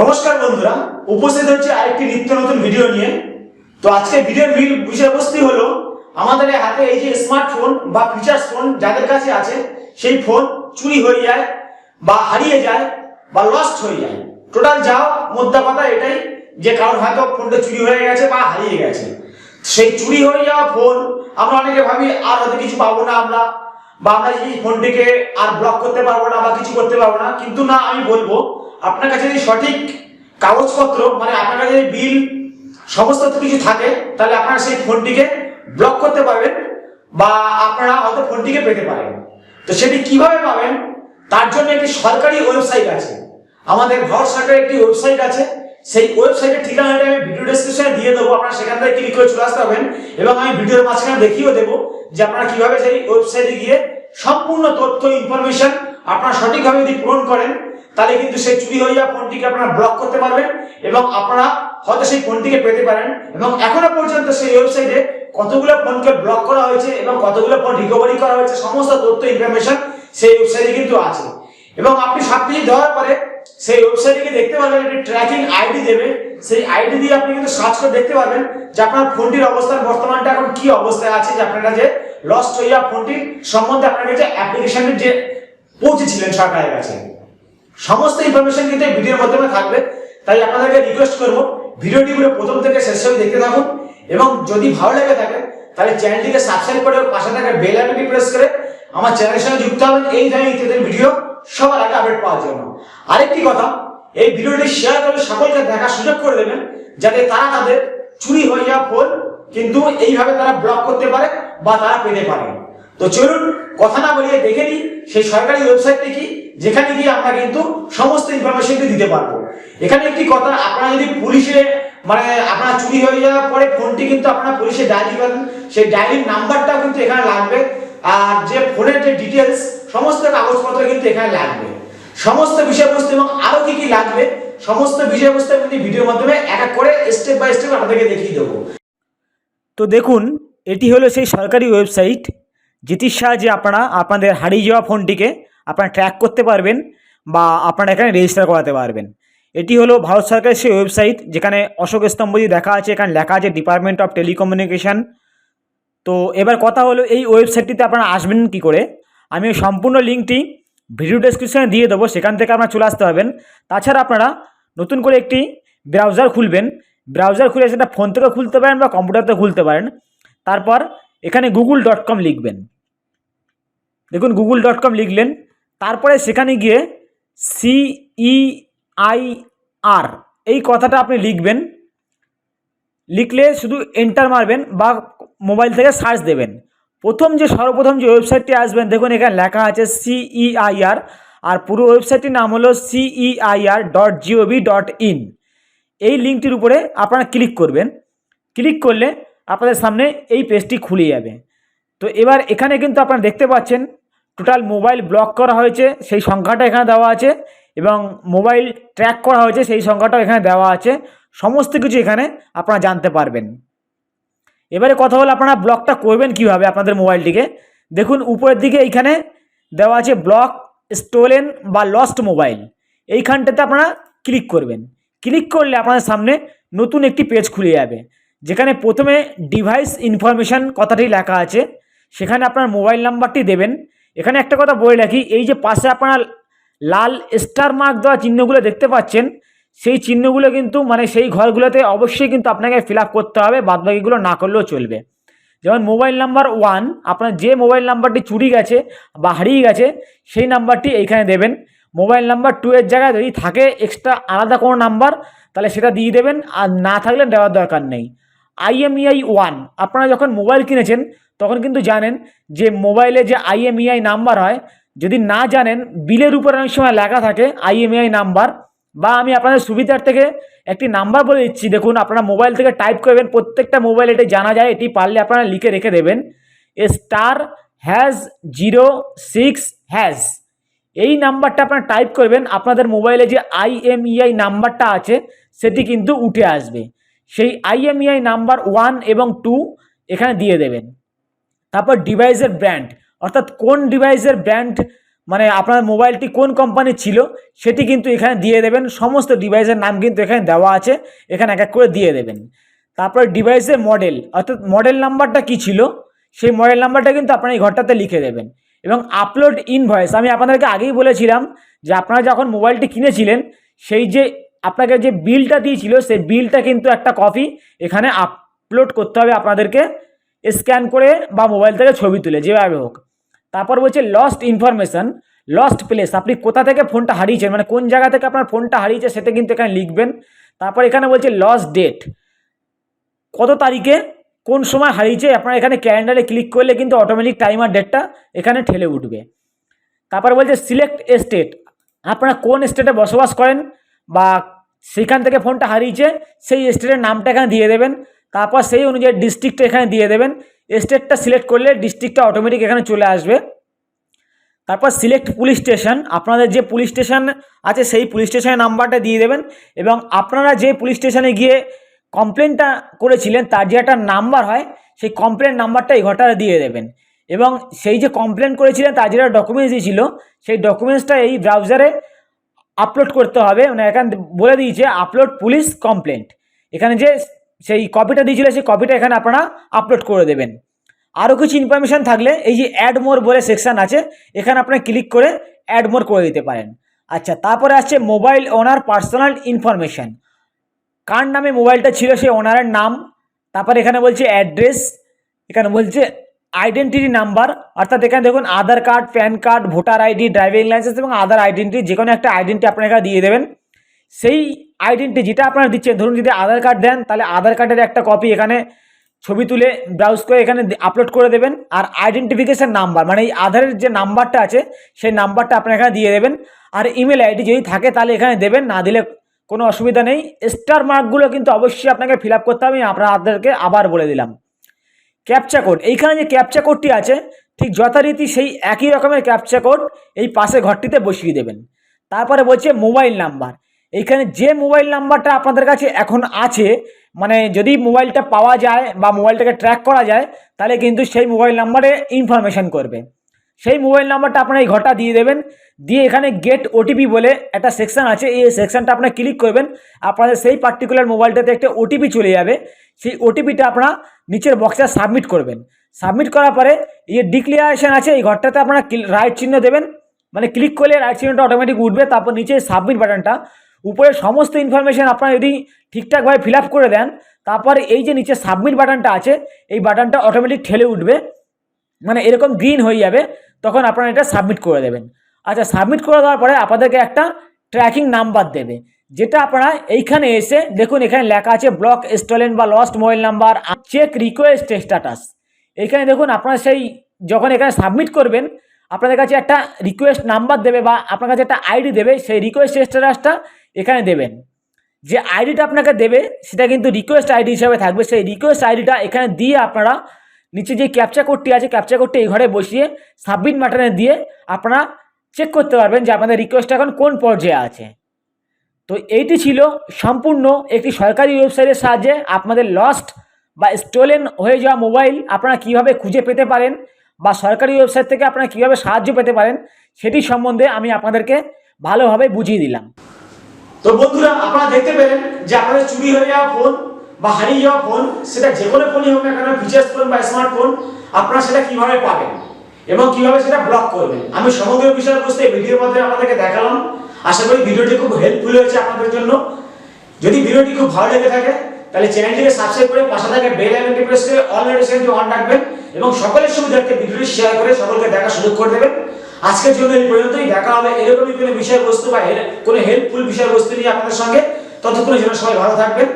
নমস্কার বন্ধুরা, উপস্থিত হচ্ছে আরেকটি নিত্য নতুন ভিডিও নিয়ে। তো আজকে ভিডিওর মূল বিষয়বস্তু হলো, আমাদের হাতে এই যে স্মার্টফোন বা ফিচার্স ফোন যাদের কাছে আছে, সেই ফোন চুরি হয়ে যায় বা হারিয়ে যায় বা লস্ট হয়ে যায়। টোটাল যাও মোদ্দা কথা এটাই যে কারোর হয়তো ফোনটা চুরি হয়ে গেছে বা হারিয়ে গেছে। সেই চুরি হয়ে যাওয়া ফোন আমরা অনেকে ভাবি, আর হয়তো কিছু পাবো না আমরা বা আমরা এই ফোনটিকে আর ব্লক করতে পারব না বা কিছু করতে পারব না। কিন্তু না, আমি বলব আপনার কাছে যদি সঠিক কাগজপত্র মানে আপনার কাছে যদি বিল, সমস্ত কিছু থাকে, তাহলে আপনারা সেই ফোনটিকে ব্লক করতে পারবেন বা আপনারা হয়তো ফোনটিকে পেতে পারেন। তো সেটি কীভাবে পাবেন? তার জন্য একটি সরকারি ওয়েবসাইট আছে। আমাদের ভারত সরকারের একটি ওয়েবসাইট আছে। সেই ওয়েবসাইটের ঠিকানাটা আমি ভিডিও ডেসক্রিপশনে দিয়ে দেবো। আপনারা সেখান থেকে ক্লিক করে চলে আসতে পারবেন এবং আমি ভিডিওর মাঝখানে দেখিয়েও দেবো যে আপনারা কীভাবে সেই ওয়েবসাইটে গিয়ে সম্পূর্ণ তথ্য ইনফরমেশন আপনারা সঠিকভাবে যদি পূরণ করেন তাহলে কিন্তু সেই চুরি যাওয়া ফোনটিকে আপনারা ব্লক করতে পারবেন এবং আপনারা হয়তো সেই ফোনটিকে পেতে পারেন এবং এখনও পর্যন্ত সেই ওয়েবসাইটে কতগুলো ফোনকে ব্লক করা হয়েছে এবং কতগুলো ফোন রিকভারি করা হয়েছে, সমস্ত তথ্য ইনফরমেশন সেই ওয়েবসাইটে কিন্তু আছে। এবং আপনি সব কিছু দেওয়ার পরে সেই ওয়েবসাইটে গিয়ে দেখতে পারবেন একটি ট্র্যাকিং আইডি দেবে। সেই আইডি দিয়ে আপনি কিন্তু সার্চ করে দেখতে পারবেন যে আপনার ফোনটির অবস্থান, বর্তমানটা এখন কি অবস্থায় আছে, যে আপনার কাছে লস্ট হইয়া ফোনটির সম্বন্ধে আপনার কাছে অ্যাপ্লিকেশনের যে পৌঁছেছিলেন সরকারের কাছে। সমস্ত ইনফরমেশন কিন্তু এই ভিডিওর মাধ্যমে থাকবে। তাই আপনাদেরকে রিকোয়েস্ট করব ভিডিওটি পুরো প্রথম থেকে শেষ অবধি দেখতে থাকুন এবং যদি ভালো লেগে থাকে, তাহলে চ্যানেলটিকে সাবস্ক্রাইব করে পাশে থাকা বেল আইকনটি প্রেস করে আমার চ্যানেলের সঙ্গে যুক্ত হবেন। এই ধরনের ইত্যাদি ভিডিও সবার আগে আপডেট পাওয়ার জন্য। আরেকটি কথা, এই ভিডিওটি শেয়ার করে সকলকে দেখার সুযোগ করে দেবেন, যাতে তারা তাদের চুরি হয়ে যাওয়া ফোন কিন্তু এইভাবে তারা ব্লক করতে পারে বা তারা পেতে পারে। তো চলুন, কথা না বলিয়ে দেখে নিই, সেই সরকারি ওয়েবসাইটটি কি? যেখানে গিয়ে আমরা কিন্তু সমস্ত ইনফরমেশনটি দিতে পারব। এখানে একটি কথা, আপনারা যদি পুলিশে মানে আপনার চুরি হয়ে যাওয়ার পরে ফোনটি কিন্তু আপনার পুলিশে ডায়েরি করেন সেই ডায়েরির নাম্বারটাও কিন্তু এখানে লাগবে। আর যে ফোনের যে ডিটেলস সমস্ত কাগজপত্র কিন্তু এখানে লাগবে। সমস্ত বিষয়বস্তু এবং আরও কি কি লাগবে, সমস্ত বিষয়বস্তু আমি ভিডিওর মাধ্যমে এক এক করে স্টেপ বাই স্টেপ আপনাদেরকে দেখিয়ে দেবো। তো দেখুন, এটি হলো সেই সরকারি ওয়েবসাইট যেটির সাহায্যে আপনারা আপনাদের হারিয়ে যাওয়া ফোনটিকে আপনারা ট্র্যাক করতে পারবেন বা আপনারা এখানে রেজিস্টার করাতে পারবেন। এটি হলো ভারত সরকারের সেই ওয়েবসাইট যেখানে অশোক স্তম্ভ দিয়ে দেখা আছে, এখানে লেখা আছে ডিপার্টমেন্ট অফ টেলিকমিউনিকেশন তো এবার কথা হলো এই ওয়েবসাইটটিতে আপনারা আসবেন কি করে? আমি সম্পূর্ণ লিঙ্কটি ভিডিও ডেসক্রিপশনে দিয়ে দেবো, সেখান থেকে আপনারা চলে আসতে পারবেন। তাছাড়া আপনারা নতুন করে একটি ব্রাউজার খুলবেন। ব্রাউজার খুলে সেটা ফোন থেকে খুলতে পারেন বা কম্পিউটার থেকে খুলতে পারেন। তারপর এখানে গুগল ডট কম লিখবেন। দেখুন, গুগল ডট কম লিখলেন। তারপরে সেখানে গিয়ে সিই আই আর এই কথাটা আপনি লিখবেন। লিখলে শুধু এন্টার মারবেন বা মোবাইল থেকে সার্চ দেবেন। প্রথম যে, সর্বপ্রথম যে ওয়েবসাইটটি আসবেন, দেখুন এখানে লেখা আছে সিইআইআর আর পুরো ওয়েবসাইটটির নাম হলো CEIR dot GOV dot in এই লিঙ্কটির উপরে আপনারা ক্লিক করবেন। ক্লিক করলে আপনাদের সামনে এই পেজটি খুলে যাবে। তো এবার এখানে কিন্তু আপনারা দেখতে পাচ্ছেন টোটাল মোবাইল ব্লক করা হয়েছে, সেই সংখ্যাটা এখানে দেওয়া আছে এবং মোবাইল ট্র্যাক করা হয়েছে, সেই সংখ্যাটাও এখানে দেওয়া আছে। সমস্ত কিছু এখানে আপনারা জানতে পারবেন। এবারে কথা হলো আপনারা ব্লকটা করবেন কীভাবে আপনাদের মোবাইলটিকে দেখুন, উপরের দিকে এইখানে দেওয়া আছে ব্লক স্টোলেন বা লস্ট মোবাইল এইখানটাতে আপনারা ক্লিক করবেন। ক্লিক করলে আপনাদের সামনে নতুন একটি পেজ খুলে যাবে। যেখানে প্রথমে ডিভাইস ইনফরমেশান কথাটি লেখা আছে, সেখানে আপনার মোবাইল নাম্বারটি দেবেন। এখানে একটা কথা বলে রাখি, এই যে পাশে আপনার লাল স্টার মার্ক দেওয়া চিহ্নগুলো দেখতে পাচ্ছেন, সেই চিহ্নগুলো কিন্তু মানে সেই ঘরগুলোতে অবশ্যই কিন্তু আপনাকে ফিল করতে হবে, বাদবাকিগুলো না করলেও চলবে। যেমন মোবাইল নাম্বার ওয়ান আপনার যে মোবাইল নাম্বারটি চুরি গেছে বা হারিয়ে গেছে, সেই নাম্বারটি এইখানে দেবেন। মোবাইল নাম্বার টু এর জায়গায় যদি থাকে এক্সট্রা আলাদা কোনো নাম্বার তাহলে সেটা দিয়ে দেবেন, আর না থাকলে দেওয়ার দরকার নেই। আইএমইআই ওয়ান আপনারা যখন মোবাইল কিনেছেন, তখন কিন্তু জানেন যে মোবাইলে যে আইএমইআই নাম্বার হয়, যদি না জানেন বিলের উপর অনেক সময় লেখা থাকে আইএমইআই নাম্বার বা আমি আপনাদের সুবিধার থেকে একটি নাম্বার বলে দিচ্ছি। দেখুন, আপনারা মোবাইল থেকে টাইপ করবেন, প্রত্যেকটা মোবাইল এটি জানা যায়, এটি পারলে আপনারা লিখে রেখে দেবেন। Star hash zero six hash এই নাম্বারটা আপনারা টাইপ করবেন, আপনাদের মোবাইলে যে আইএমইআই নাম্বারটা আছে, সেটি কিন্তু উঠে আসবে। সেই আইএমইআই নাম্বার ওয়ান এবং টু এখানে দিয়ে দেবেন। তারপর ডিভাইসের ব্র্যান্ড অর্থাৎ কোন ডিভাইসের ব্র্যান্ড মানে আপনার মোবাইলটি কোন কোম্পানির ছিল, সেটি কিন্তু এখানে দিয়ে দেবেন। সমস্ত ডিভাইসের নাম কিন্তু এখানে দেওয়া আছে, এখানে এক এক করে দিয়ে দেবেন। তারপর ডিভাইসের মডেল অর্থাৎ মডেল নাম্বারটা কি ছিল, সেই মডেল নাম্বারটা কিন্তু আপনারা এই ঘরটাতে লিখে দেবেন। এবং আপলোড ইনভয়েস আমি আপনাদেরকে আগেই বলেছিলাম যে আপনারা যখন মোবাইলটি কিনেছিলেন, সেই যে আপনাকে যে বিলটা দিয়েছিল, সেই বিলটা কিন্তু একটা কপি এখানে আপলোড করতে হবে আপনাদেরকে। স্ক্যান করে বা মোবাইল থেকে ছবি তুলে, যেভাবে হোক। তারপর বলছে লস্ট ইনফরমেশন লস্ট প্লেস আপনি কোথা থেকে ফোনটা হারিয়েছেন? মানে কোন জায়গা থেকে আপনার ফোনটা হারিয়েছে সেটা কিন্তু এখানে লিখবেন। তারপর এখানে বলছে লস্ট ডেট কত তারিখে কোন সময় হারিয়েছে? আপনার এখানে ক্যালেন্ডারে ক্লিক করলে কিন্তু অটোমেটিক টাইমার ডেটটা এখানে ঠেলে উঠবে। তারপর বলছে সিলেক্ট স্টেট আপনারা কোন স্টেটে বসবাস করেন? বা সেখান থেকে ফোনটা হারিয়েছে, সেই স্টেটের নামটা এখানে দিয়ে দেবেন। তারপর সেই অনুযায়ী ডিস্ট্রিক্টটা এখানে দিয়ে দেবেন। স্টেটটা সিলেক্ট করলে ডিস্ট্রিক্টটা অটোমেটিক এখানে চলে আসবে। তারপর সিলেক্ট পুলিশ স্টেশন আপনাদের যে পুলিশ স্টেশন আছে সেই পুলিশ স্টেশনের নাম্বারটা দিয়ে দেবেন এবং আপনারা যে পুলিশ স্টেশনে গিয়ে কমপ্লেনটা করেছিলেন, তার যে একটা নাম্বার হয়, সেই কমপ্লেন নাম্বারটা এই ঘরটাতে দিয়ে দেবেন। এবং সেই যে কমপ্লেন করেছিলেন, তার যেটা ডকুমেন্টস দিয়েছিল সেই ডকুমেন্টসটা এই ব্রাউজারে আপলোড করতে হবে। মানে এখানে বলে দিয়েছে আপলোড পুলিশ কমপ্লেন্ট এখানে যে সেই কপিটা দিয়েছিল, সেই কপিটা এখানে আপনারা আপলোড করে দেবেন। আরও কিছু ইনফরমেশান থাকলে, এই যে অ্যাড মোর বলে সেকশান আছে, এখানে আপনারা ক্লিক করে অ্যাড মোর করে দিতে পারেন। আচ্ছা তারপরে আসছে মোবাইল ওনার পার্সোনাল ইনফরমেশান কার নামে মোবাইলটা ছিল, সেই ওনারের নাম। তারপর এখানে বলছে অ্যাড্রেস এখানে বলছে আইডেন্টিটি নাম্বার অর্থাৎ এখানে দেখুন Aadhaar card PAN card voter ID driving licence এবং আধার আইডেন্টি যে কোনো একটা আইডেন্টি আপনারা দিয়ে দেবেন। সেই আইডেন্টি যেটা আপনারা দিচ্ছেন, ধরুন যদি আধার কার্ড দেন, তাহলে আধার কার্ডের একটা কপি এখানে ছবি তুলে ব্রাউজ করে এখানে আপলোড করে দেবেন। আর আইডেন্টিফিকেশান নাম্বার মানে এই আধারের যে নাম্বারটা আছে, সেই নাম্বারটা আপনারা এখানে দিয়ে দেবেন। আর ইমেল আইডি যদি থাকে, তাহলে এখানে দেবেন, না দিলে কোনো অসুবিধা নেই। স্টার মার্কগুলো কিন্তু অবশ্যই আপনাকে ফিল করতে হবে আপনাদেরকে আবার বলে দিলাম। ক্যাপচা কোড এইখানে যে ক্যাপচা কোডটি আছে, ঠিক যথারীতি সেই একই রকমের ক্যাপচা কোড এই পাশে ঘরটিতে বসিয়ে দেবেন। তারপরে বলছে মোবাইল নাম্বার এইখানে যে মোবাইল নাম্বারটা আপনাদের কাছে এখন আছে মানে যদি মোবাইলটা পাওয়া যায় বা মোবাইলটাকে ট্র্যাক করা যায়, তাহলে কিন্তু সেই মোবাইল নাম্বারে ইনফরমেশান করবে। সেই মোবাইল নাম্বারটা আপনারা এই ঘরটা দিয়ে দেবেন। দিয়ে এখানে গেট ওটিপি বলে একটা সেকশন আছে। এই সেকশনটা আপনার ক্লিক করবেন, আপনাদের সেই পার্টিকুলার মোবাইলটাতে একটা ওটিপি চলে যাবে। সেই ওটিপিটা আপনারা নিচের বক্সে সাবমিট করবেন। সাবমিট করার পরে এই যে ডিক্লিয়ারেশান আছে, এই ঘরটাতে আপনারা রাইট চিহ্ন দেবেন। মানে ক্লিক করলে রাইট চিহ্নটা অটোমেটিক উঠবে, তারপর নিচে সাবমিট বাটনটা উপরে সমস্ত ইনফরমেশান আপনারা যদি ঠিকঠাকভাবে ফিল করে দেন, তারপরে এই যে নিচে সাবমিট বাটনটা আছে, এই বাটনটা অটোমেটিক ঠেলে উঠবে। মানে এরকম গ্রিন হয়ে যাবে, তখন আপনারা এটা সাবমিট করে দেবেন। আচ্ছা সাবমিট করে দেওয়ার পরে আপনাদেরকে একটা ট্র্যাকিং নাম্বার দেবে, যেটা আপনারা এইখানে এসে দেখুন, এখানে লেখা আছে ব্লক স্টোলেন বা lost mobile number check request status এখানে দেখুন, আপনারা সেই যখন এখানে সাবমিট করবেন, আপনাদের কাছে একটা রিকোয়েস্ট নাম্বার দেবে বা আপনার কাছে একটা আইডি দেবে, সেই রিকোয়েস্ট স্ট্যাটাসটা এখানে দেবেন। যে আইডিটা আপনাকে দেবে, সেটা কিন্তু রিকোয়েস্ট আইডি হিসাবে থাকবে। সেই রিকোয়েস্ট আইডিটা এখানে দিয়ে আপনারা নিচে যে ক্যাপচা কোডটি আছে ক্যাপচা কোডটি এই ঘরে বসিয়ে সাবমিট বাটনে দিয়ে আপনারা চেক করতে পারবেন যে আপনাদের রিকোয়েস্ট এখন কোন পর্যায়ে আছে। তো এইটি ছিল সম্পূর্ণ একটি সরকারি ওয়েবসাইটের সাহায্যে আপনাদের লস্ট বা স্টোলেন হয়ে যাওয়া মোবাইল আপনারা কীভাবে খুঁজে পেতে পারেন বা সরকারি ওয়েবসাইট থেকে আপনারা কীভাবে সাহায্য পেতে পারেন, সেটি সম্বন্ধে আমি আপনাদেরকে ভালোভাবে বুঝিয়ে দিলাম। তো বন্ধুরা, আপনারা দেখতে পেলেন যে আপনাদের চুরি হয়ে যাওয়া ফোন বা হারিয়ে যাওয়া ফোন সেটা যে কোনো ফোনই হোক না কেন ফিচার্স ফোন বা স্মার্টফোন আপনারা সেটা কীভাবে পাবেন? এবং কীভাবে সেটা ব্লক করবেন আমি সমগ্র বিষয়বস্তু এই ভিডিওর মাধ্যমে আপনাদেরকে দেখালাম। আশা করি ভিডিওটি খুব হেল্পফুল হয়েছে আপনাদের জন্য। যদি ভিডিওটি খুব ভালো লেগে থাকে, তাহলে চ্যানেলটিকে সাবস্ক্রাইব করে পাশে থাকে বেল আইকনটি প্রেস করে অল নোটিফিকেশনটি অন রাখবেন এবং সকলের সুবিধার্থে ভিডিওটি শেয়ার করে সকলকে দেখার সুযোগ করে দেবেন। আজকের জন্য এই পর্যন্তই। দেখা হবে এরকমই কোনো বিষয়বস্তু বা কোনো হেল্পফুল বিষয়বস্তু নিয়ে আপনাদের সঙ্গে। ততক্ষণের জন্য সবাই ভালো থাকবেন।